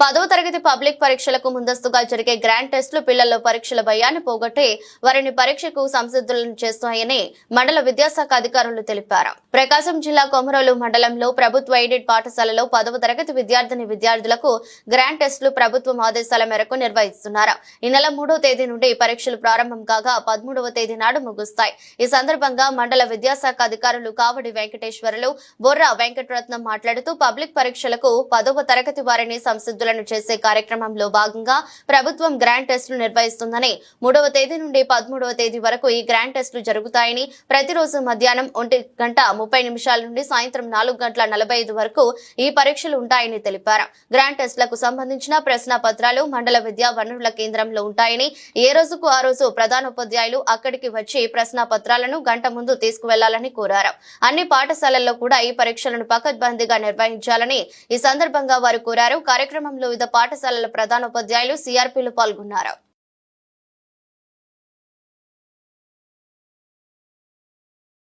పదవ తరగతి పబ్లిక్ పరీక్షలకు ముందస్తుగా జరిగే గ్రాండ్ టెస్టులు పిల్లల్లో పరీక్షల భయాన్ని పోగొట్టి వారిని పరీక్షకు సంసిద్ధులను చేస్తాయని మండల విద్యాశాఖ అధికారులు తెలిపారు. ప్రకాశం జిల్లా కొమరోలు మండలంలో ప్రభుత్వ ఎయిడెడ్ పాఠశాలలో పదవ తరగతి విద్యార్థిని విద్యార్థులకు గ్రాండ్ టెస్టులు ప్రభుత్వం ఆదేశాల మేరకు నిర్వహిస్తున్నారు. ఈ నెల మూడో తేదీ నుండి పరీక్షలు ప్రారంభం కాగా పదమూడవ తేదీ నాడు ముగుస్తాయి. ఈ సందర్భంగా మండల విద్యాశాఖ అధికారులు కావడి వెంకటేశ్వరులు బొర్రా వెంకటరత్నం మాట్లాడుతూ పబ్లిక్ పరీక్షలకు పదవ తరగతి వారిని సంసిద్ధులు సంసిద్ధులను చేసే కార్యక్రమంలో భాగంగా ప్రభుత్వం గ్రాండ్ టెస్టులు నిర్వహిస్తుందని మూడవ తేదీ నుండి పదమూడవ తేదీ వరకు ఈ గ్రాండ్ టెస్టులు జరుగుతాయని ప్రతిరోజు మధ్యాహ్నం ఒంటి గంట ముప్పై నిమిషాల నుండి సాయంత్రం నాలుగు గంటల నలభై ఐదు వరకు ఈ పరీక్షలు ఉంటాయని తెలిపారు. గ్రాండ్ టెస్టులకు సంబంధించిన ప్రశ్న పత్రాలు మండల విద్యా వనరుల కేంద్రంలో ఉంటాయని ఏ రోజుకు ఆ రోజు ప్రధానోపాధ్యాయులు అక్కడికి వచ్చి ప్రశ్న పత్రాలను గంట ముందు తీసుకువెళ్ళాలని కోరారు. అన్ని పాఠశాలల్లో కూడా ఈ పరీక్షలను పకడ్బందీగా నిర్వహించాలని ఈ సందర్భంగా వారు కోరారు. కార్యక్రమంలో వివిధ పాఠశాలల ప్రధానోపాధ్యాయులు సిఆర్పీలు పాల్గొన్నారు.